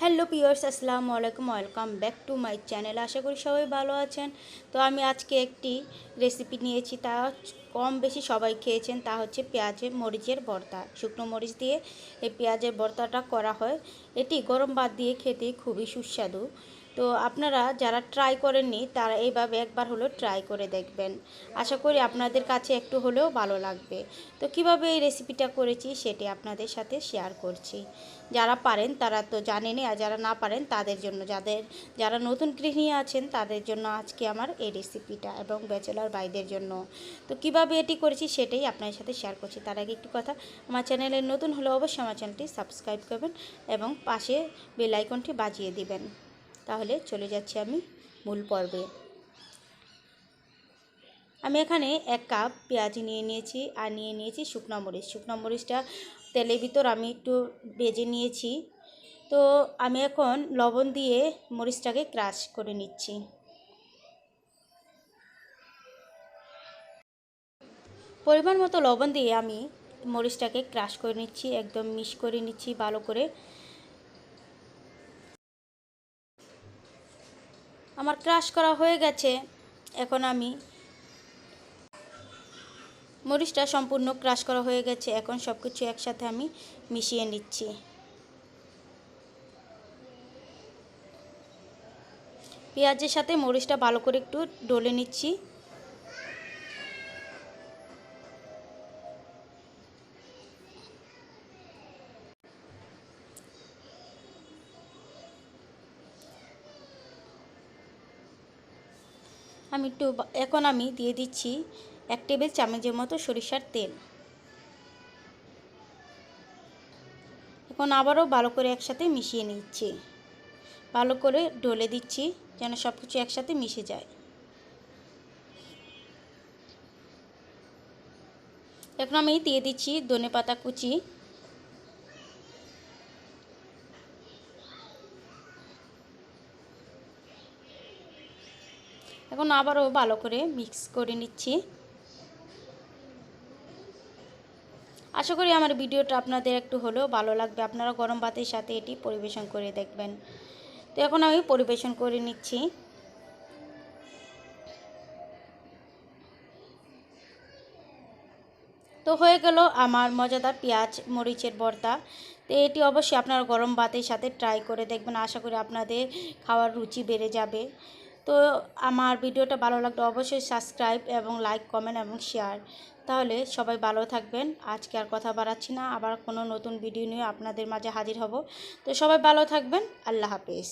Hello পিওর্স আসসালামু আলাইকুম, welcome back to my channel. আশা করি সবাই ভালো আছেন। তো আমি আজকে একটি রেসিপি নিয়েছি, তা কম বেশি সবাই খেয়েছেন, তা হচ্ছে পেঁয়াজের মরিচের ভর্তা শুকনো মরিচ দিয়ে এই পেঁয়াজের ভর্তাটা করা হয়। এটি গরম ভাত দিয়ে খেতে খুবই সুস্বাদু। তো আপনারা যারা ট্রাই করেননি, তারা এইভাবে একবার হলেও ট্রাই করে দেখবেন। আশা করি আপনাদের কাছে একটু হলেও ভালো লাগবে। তো কীভাবে এই রেসিপিটা করেছি, সেটি আপনাদের সাথে শেয়ার করছি। যারা পারেন, তারা তো জানেনই, আর যারা না পারেন, তাদের জন্য। যাদের, যারা নতুন গৃহিণী আছেন, তাদের জন্য আজকে আমার এই রেসিপিটা এবং ব্যাচেলার ভাইদের জন্য। তো কীভাবে এটি করেছি, সেটাই আপনাদের সাথে শেয়ার করছি। তার আগে একটি কথা, আমার চ্যানেলে নতুন হলে অবশ্যই আমার চ্যানেলটি সাবস্ক্রাইব করবেন এবং পাশে বেল আইকনটি বাজিয়ে দিবেন। তাহলে চলে যাচ্ছি আমি মূল পর্বে। আমি এখানে এক কাপ পেঁয়াজ নিয়ে নিয়েছি আর নিয়ে নিয়েছি শুকনো মরিচ। শুকনো মরিচটা তেলের ভিতর আমি একটু বেজে নিয়েছি। তো আমি এখন লবণ দিয়ে মরিচটাকে ক্রাশ করে নিচ্ছি। পরিমাণ মতো লবণ দিয়ে আমি মরিচটাকে ক্রাশ করে নিচ্ছি, একদম মিশ করে নিচ্ছি ভালো করে। আমার ক্রাশ করা হয়ে গেছে। এখন আমি মরিচটা সম্পূর্ণ ক্রাশ করা হয়ে গেছে। এখন সব কিছু একসাথে আমি মিশিয়ে নিচ্ছি। পেঁয়াজের সাথে মরিচটা ভালো করে একটু ডলে নিচ্ছি। আমি একটু এখন আমি দিয়ে দিচ্ছি এক টেবিল চামচের মতো সরিষার তেল। এখন আবারও ভালো করে একসাথে মিশিয়ে নিচ্ছি। ভালো করে ডলে দিচ্ছি যেন সব কিছু একসাথে মিশে যায়। এখন আমি দিয়ে দিচ্ছি ধনে পাতা কুচি। এখন আবারও ভালো করে মিক্স করে নিচ্ছি। আশা করি আমার ভিডিওটা আপনাদের একটু হলেও ভালো লাগবে। আপনারা গরম ভাতের সাথে এটি পরিবেশন করে দেখবেন। তো এখন আমি পরিবেশন করে নিচ্ছি। তো হয়ে গেল আমার মজাদার পেঁয়াজ, মরিচের ভর্তা। তো এটি অবশ্যই আপনারা গরম ভাতের সাথে ট্রাই করে দেখবেন। আশা করি আপনাদের খাওয়ার রুচি বেড়ে যাবে। তো আমার ভিডিওটা ভালো লাগলে অবশ্যই সাবস্ক্রাইব এবং লাইক কমেন্ট এবং শেয়ার তাহলে সবাই ভালো থাকবেন। আজকে আর কথা বাড়াচ্ছি না। আবার কোনো নতুন ভিডিও নিয়ে আপনাদের মাঝে হাজির হব। তো সবাই ভালো থাকবেন। আল্লাহ হাফেজ।